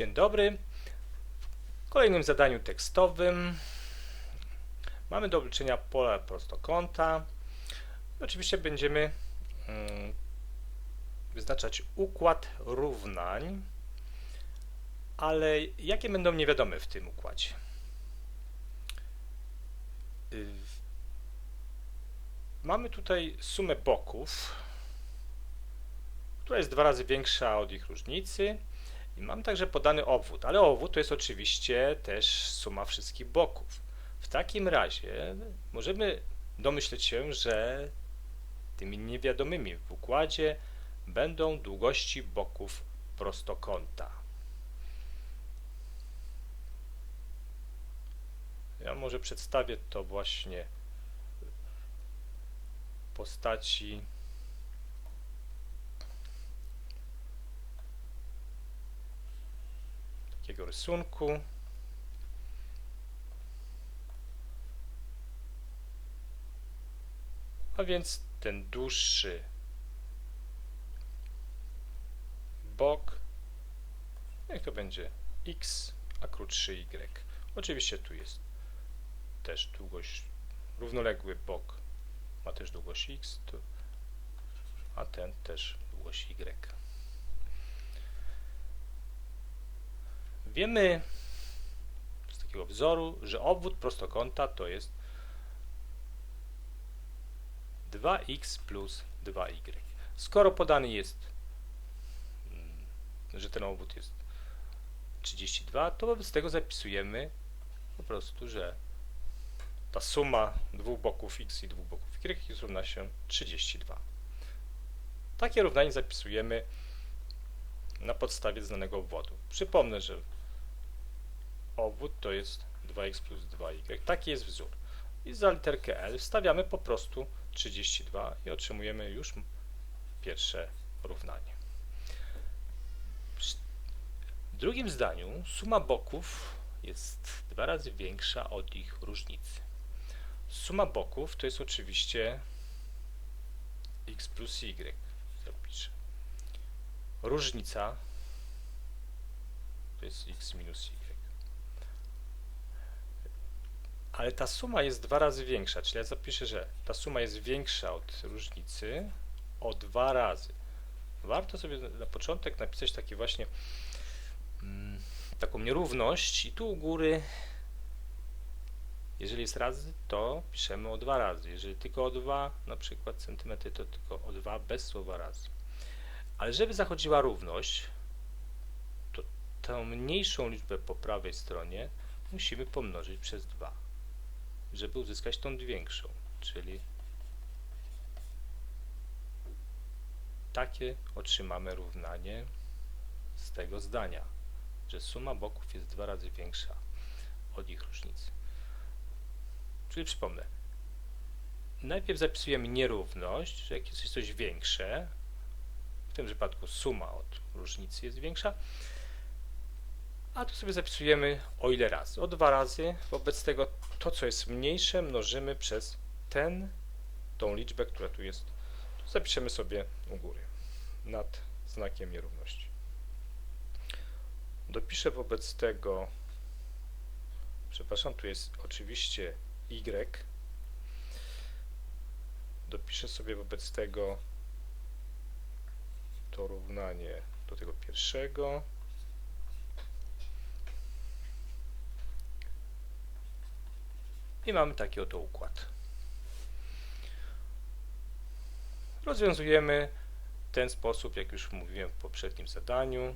Dzień dobry. W kolejnym zadaniu tekstowym mamy do obliczenia pola prostokąta. Oczywiście będziemy mm, wyznaczać układ równań, ale jakie będą niewiadome w tym układzie? Mamy tutaj sumę boków, która jest dwa razy większa od ich różnicy. I mam także podany obwód, ale obwód to jest oczywiście też suma wszystkich boków. W takim razie możemy domyśleć się, że tymi niewiadomymi w układzie będą długości boków prostokąta. Ja może przedstawię to właśnie w postaci rysunku. A więc ten dłuższy bok, niech to będzie x, a krótszy y. Oczywiście tu jest też długość, równoległy bok ma też długość x, a ten też długość y. Wiemy z takiego wzoru, że obwód prostokąta to jest 2x plus 2y. Skoro podany jest, mm, że ten obwód jest 32, to wobec tego zapisujemy po prostu, że ta suma dwóch boków x i dwóch boków y równa się 32. Takie równanie zapisujemy na podstawie znanego obwodu. Przypomnę, że obwód to jest 2x plus 2y. Taki jest wzór. I za literkę L wstawiamy po prostu 32 i otrzymujemy już pierwsze równanie. W drugim zdaniu suma boków jest dwa razy większa od ich różnicy. Suma boków to jest oczywiście x plus y. Różnica to jest x minus y. Ale ta suma jest dwa razy większa, czyli ja zapiszę, że ta suma jest większa od różnicy o dwa razy. Warto sobie na początek napisać taki właśnie mm, taką nierówność i tu u góry jeżeli jest razy, to piszemy o dwa razy. Jeżeli tylko o dwa, na przykład centymetry, to tylko o dwa bez słowa razy. Ale żeby zachodziła równość, to tę mniejszą liczbę po prawej stronie musimy pomnożyć przez 2, żeby uzyskać tą większą, czyli takie otrzymamy równanie z tego zdania, że suma boków jest dwa razy większa od ich różnicy. Czyli przypomnę, najpierw zapisujemy nierówność, że jak jest coś większe, w tym przypadku suma od różnicy jest większa, a tu sobie zapisujemy o ile razy? O dwa razy. Wobec tego to, co jest mniejsze, mnożymy przez ten, tą liczbę, która tu jest. Tu zapiszemy sobie u góry nad znakiem nierówności. Dopiszę wobec tego, przepraszam, tu jest oczywiście y. Dopiszę sobie wobec tego to równanie do tego pierwszego. I mamy taki oto układ. Rozwiązujemy w ten sposób, jak już mówiłem w poprzednim zadaniu.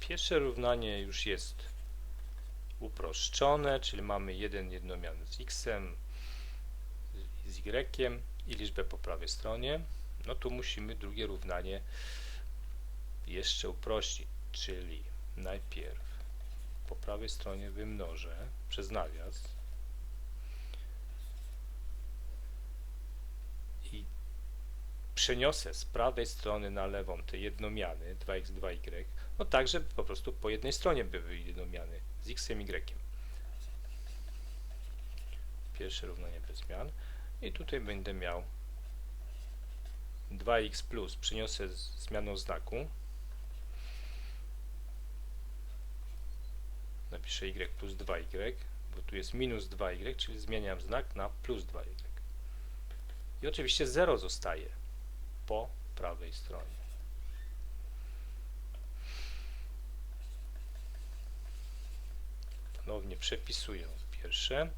Pierwsze równanie już jest uproszczone, czyli mamy jeden jednomian z x, z y i liczbę po prawej stronie. No tu musimy drugie równanie jeszcze uprościć, czyli najpierw po prawej stronie wymnożę przez nawias. I przeniosę z prawej strony na lewą te jednomiany 2x, 2y, no tak, żeby po prostu po jednej stronie były jednomiany z x, y. Pierwsze równanie bez zmian. I tutaj będę miał 2 2x plus. Przyniosę z zmianą znaku, napiszę y plus 2y, bo tu jest minus 2y, czyli zmieniam znak na plus 2y. I oczywiście 0 zostaje po prawej stronie. Ponownie przepisuję pierwsze.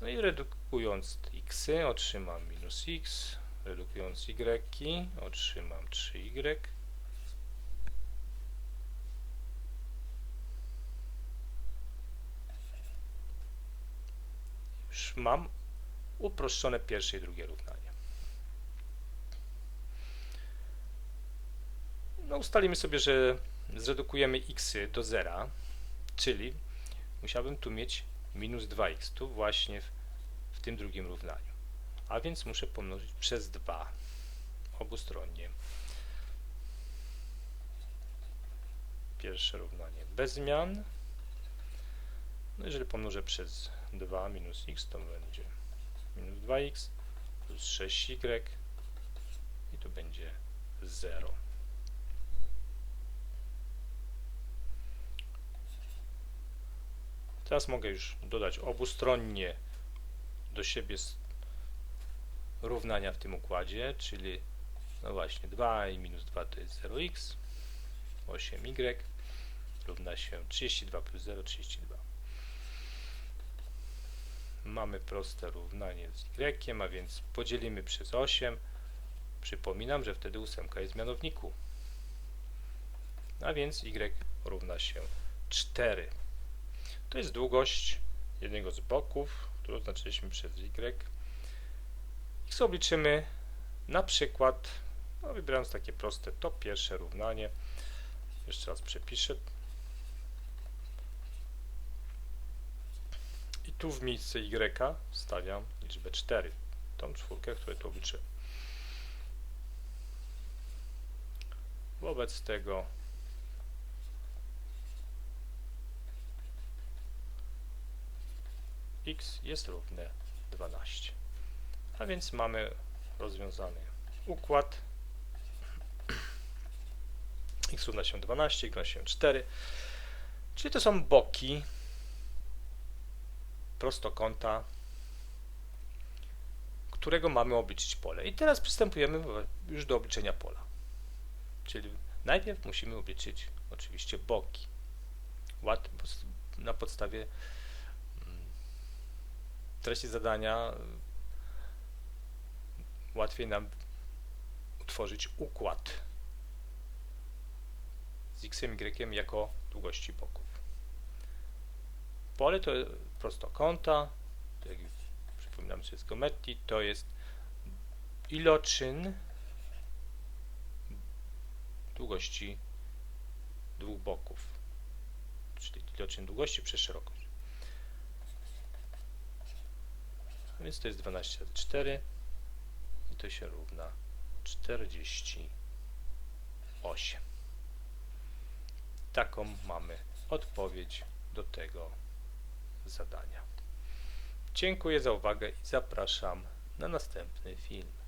No i redukując x otrzymam minus x, redukując y otrzymam 3y. Mam uproszczone pierwsze i drugie równanie. No ustalimy sobie, że zredukujemy x do zera, czyli musiałbym tu mieć minus 2x, tu właśnie w, w tym drugim równaniu. A więc muszę pomnożyć przez 2 obustronnie. Pierwsze równanie bez zmian. No jeżeli pomnożę przez 2 minus x, to będzie minus 2x plus 6y i tu będzie 0. Teraz mogę już dodać obustronnie do siebie równania w tym układzie, czyli no właśnie 2 i minus 2 to jest 0x, 8y równa się 32 plus 0, 32. Mamy proste równanie z y, a więc podzielimy przez 8. Przypominam, że wtedy ósemka jest w mianowniku. A więc y równa się 4. To jest długość jednego z boków, którą oznaczyliśmy przez y. X obliczymy na przykład, no wybierając takie proste, to pierwsze równanie. Jeszcze raz przepiszę. I tu w miejsce y wstawiam liczbę 4, tą czwórkę, którą tu obliczyłem. Wobec tego x jest równe 12. A więc mamy rozwiązany układ. x równa się 12, y równa się 4. Czyli to są boki prostokąta, którego mamy obliczyć pole. I teraz przystępujemy już do obliczenia pola. Czyli najpierw musimy obliczyć oczywiście boki. Na podstawie treści zadania łatwiej nam utworzyć układ z x, y jako długości boków. Pole to prostokąta, jak przypominam sobie z geometrii, to jest iloczyn długości dwóch boków, czyli iloczyn długości przez szerokość. Więc to jest 12 razy 4 i to się równa 48. Taką mamy odpowiedź do tego zadania. Dziękuję za uwagę i zapraszam na następny film.